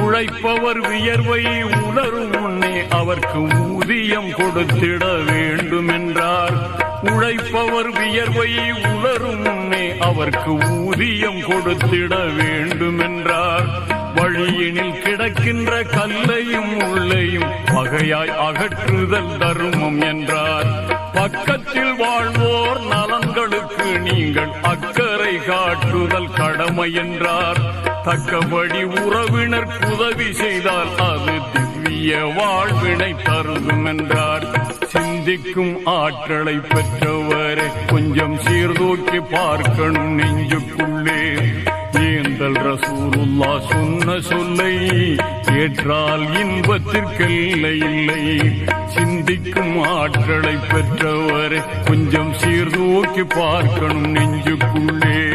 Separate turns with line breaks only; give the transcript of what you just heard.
உழைப்பவர் வியர்வை உணரும் முன்னே அவர்க்கு ஊதியம் கொடுத்திட வேண்டும் என்றார் உழைப்பவர் வியர்வை உணரும் முன்னே அவர்க்கு ஊதியம் கொடுத்திட வேண்டும் என்றார் வழியினில் கிடக்கின்ற கல்லையும் உள்ளையும் பகையாய் அகற்றுதல் தருமம் என்றார். பக்கத்தில் வாழ்வோர் நலன்களுக்கு நீங்கள் அக்கறை காட்டுதல் என்றார் தக்கபடி உறவினர் உதவி செய்தால் அது திவ்ய வாழ்வினை தருதும் என்றார் சிந்திக்கும் ஆற்றலை பெற்றவரை கொஞ்சம் சீர்தூக்கி பார்க்கணும் நெஞ்சுக்குள்ளே. ஏந்தல் ரசூருல்லா சொன்ன சொல்லை ஏற்றால் இன்பத்திற்கில்லை இல்லை. சிந்திக்கும் ஆற்றலை பெற்றவரை கொஞ்சம் சீர்தூக்கி பார்க்கணும் நெஞ்சுக்குள்ளே.